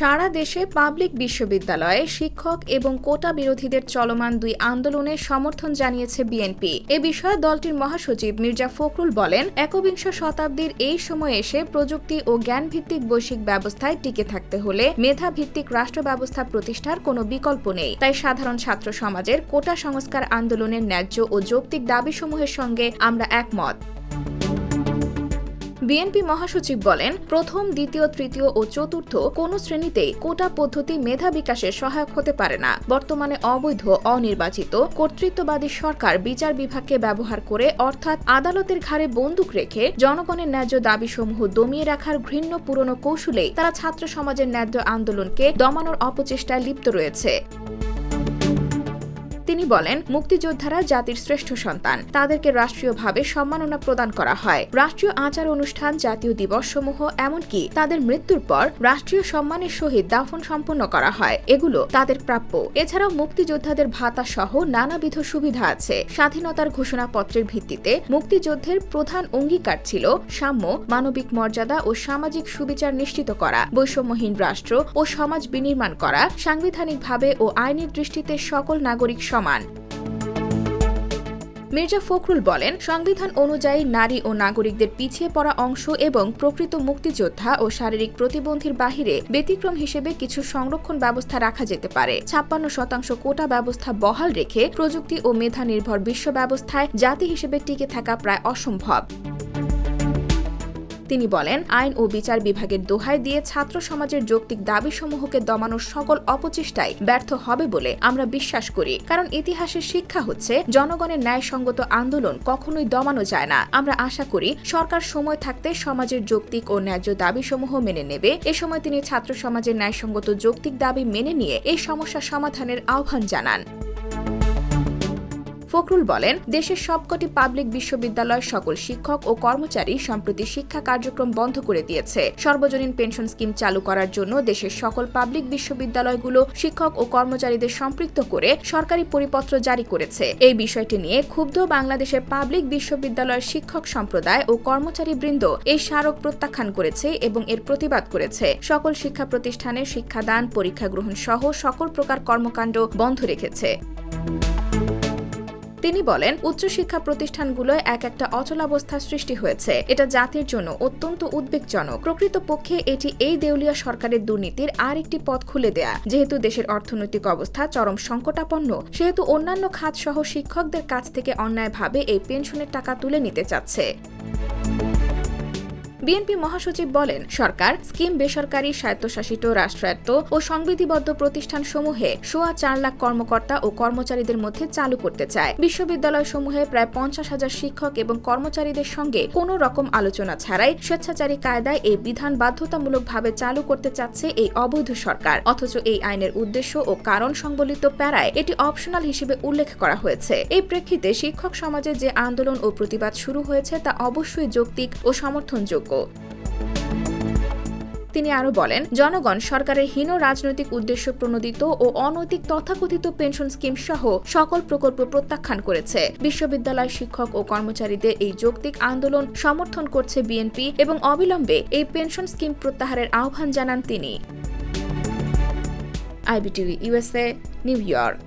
সারা দেশে পাবলিক বিশ্ববিদ্যালয়ে শিক্ষক এবং কোটা বিরোধীদের চলমান দুই আন্দোলনের সমর্থন জানিয়েছে বিএনপি। এ বিষয়ে দলটির মহাসচিব মির্জা ফখরুল বলেন, একবিংশ শতাব্দীর এই সময়ে এসে প্রযুক্তি ও জ্ঞানভিত্তিক বৈশ্বিক ব্যবস্থায় টিকে থাকতে হলে মেধাভিত্তিক রাষ্ট্র ব্যবস্থা প্রতিষ্ঠার কোনো বিকল্প নেই। তাই সাধারণ ছাত্র সমাজের কোটা সংস্কার আন্দোলনের ন্যায্য ও যৌক্তিক দাবিসমূহের সঙ্গে আমরা একমত। বিএনপি মহাসচিব বলেন, প্রথম, দ্বিতীয়, তৃতীয় ও চতুর্থ কোন শ্রেণীতেই কোটা পদ্ধতি মেধা বিকাশে সহায়ক হতে পারে না। বর্তমানে অবৈধ, অনির্বাচিত, কর্তৃত্ববাদী সরকার বিচার বিভাগকে ব্যবহার করে অর্থাৎ আদালতের ঘাড়ে বন্দুক রেখে জনগণের ন্যায্য দাবিসমূহ দমিয়ে রাখার ঘৃণ্য পুরনো কৌশলেই তারা ছাত্র সমাজের ন্যায্য আন্দোলনকে দমানোর অপচেষ্টায় লিপ্ত রয়েছে। তিনি বলেন, মুক্তিযোদ্ধারা জাতির শ্রেষ্ঠ সন্তান। তাদেরকে রাষ্ট্রীয়ভাবে সম্মাননা প্রদান করা হয়। রাষ্ট্রীয় আচার অনুষ্ঠান, জাতীয় দিবসসমূহ, এমনকি তাদের মৃত্যুর পর রাষ্ট্রীয় সম্মানের সহিত দাফন সম্পন্ন করা হয়। এগুলো তাদের প্রাপ্য। এছাড়াও মুক্তিযোদ্ধাদের ভাতা সহ নানাবিধ সুবিধা আছে। স্বাধীনতার ঘোষণাপত্রের ভিত্তিতে মুক্তিযুদ্ধের প্রধান অঙ্গীকার ছিল সাম্য, মানবিক মর্যাদা ও সামাজিক সুবিচার নিশ্চিত করা, বৈষম্যহীন রাষ্ট্র ও সমাজ বিনির্মাণ করা, সাংবিধানিকভাবে ও আইনের দৃষ্টিতে সকল নাগরিক সমান। মির্জা ফখরুল বলেন, সংবিধান অনুযায়ী নারী ও নাগরিকদের পিছিয়ে পড়া অংশ এবং প্রকৃত মুক্তিযোদ্ধা ও শারীরিক প্রতিবন্ধীর বাহিরে ব্যতিক্রম হিসেবে কিছু সংরক্ষণ ব্যবস্থা রাখা যেতে পারে। ছাপ্পান্ন শতাংশ কোটা ব্যবস্থা বহাল রেখে প্রযুক্তি ও মেধা নির্ভর বিশ্ব ব্যবস্থায় জাতি হিসেবে টিকে থাকা প্রায় অসম্ভব। তিনি বলেন, আইন ও বিচার বিভাগের দোহাই দিয়ে ছাত্র সমাজের যৌক্তিক দাবিসমূহকে দমানোর সকল অপচেষ্টায় ব্যর্থ হবে বলে আমরা বিশ্বাস করি। কারণ ইতিহাসের শিক্ষা হচ্ছে, জনগণের ন্যায়সঙ্গত আন্দোলন কখনোই দমানো যায় না। আমরা আশা করি, সরকার সময় থাকতে সমাজের যৌক্তিক ও ন্যায্য দাবিসমূহ মেনে নেবে। এ সময় তিনি ছাত্র সমাজের ন্যায়সঙ্গত যৌক্তিক দাবি মেনে নিয়ে এই সমস্যা সমাধানের আহ্বান জানান। ফখরুল বলেন, দেশের সবকটি পাবলিক বিশ্ববিদ্যালয়ের সকল শিক্ষক ও কর্মচারী সম্প্রতি শিক্ষা কার্যক্রম বন্ধ করে দিয়েছে। সর্বজনীন পেনশন স্কিম চালু করার জন্য দেশের সকল পাবলিক বিশ্ববিদ্যালয়গুলো শিক্ষক ও কর্মচারীদের সম্পৃক্ত করে সরকারি পরিপত্র জারি করেছে। এই বিষয়টি নিয়ে ক্ষুব্ধ বাংলাদেশের পাবলিক বিশ্ববিদ্যালয়ের শিক্ষক সম্প্রদায় ও কর্মচারীবৃন্দ এই স্মারক প্রত্যাখ্যান করেছে এবং এর প্রতিবাদ করেছে। সকল শিক্ষা প্রতিষ্ঠানে শিক্ষাদান, পরীক্ষা গ্রহণ সহ সকল প্রকার কর্মকাণ্ড বন্ধ রেখেছে। তিনি বলেন, উচ্চশিক্ষা প্রতিষ্ঠানগুলোয় এক একটা অচলাবস্থা সৃষ্টি হয়েছে। এটা জাতির জন্য অত্যন্ত উদ্বেগজনক। প্রকৃতপক্ষে এটি এই দেউলিয়া সরকারের দুর্নীতির আর একটি পথ খুলে দেয়া। যেহেতু দেশের অর্থনৈতিক অবস্থা চরম সংকটাপন্ন, সেহেতু অন্যান্য খাত সহ শিক্ষকদের কাছ থেকে অন্যায়ভাবে এই পেনশনের টাকা তুলে নিতে চাচ্ছে। বিএনপি মহাসচিব বলেন, সরকার, স্কিম বেসরকারি, স্বায়ত্তশাসিত, রাষ্ট্রায়ত্ত ও সংবিধিবদ্ধ প্রতিষ্ঠান সমূহে সোয়া চার লাখ কর্মকর্তা ও কর্মচারীদের মধ্যে চালু করতে চায়। বিশ্ববিদ্যালয় সমূহে প্রায় পঞ্চাশ হাজার শিক্ষক এবং কর্মচারীদের সঙ্গে কোনো রকম আলোচনা ছাড়াই স্বেচ্ছাচারী কায়দায় এই বিধান বাধ্যতামূলকভাবে চালু করতে চাচ্ছে এই অবৈধ সরকার। অথচ এই আইনের উদ্দেশ্য ও কারণ সংবলিত প্যারায় এটি অপশনাল হিসেবে উল্লেখ করা হয়েছে। এই প্রেক্ষিতে শিক্ষক সমাজে যে আন্দোলন ও প্রতিবাদ শুরু হয়েছে তা অবশ্যই যৌক্তিক ও সমর্থনযোগ্য। তিনি আরও বলেন, জনগণ সরকারের হীন রাজনৈতিক উদ্দেশ্য প্রণোদিত ও অনৈতিক তথাকথিত পেনশন স্কিম সহ সকল প্রকল্প প্রত্যাখ্যান করেছে। বিশ্ববিদ্যালয় শিক্ষক ও কর্মচারীদের এই যৌক্তিক আন্দোলন সমর্থন করছে বিএনপি এবং অবিলম্বে এই পেনশন স্কিম প্রত্যাহারের আহ্বান জানান তিনি। IBTV USA New York.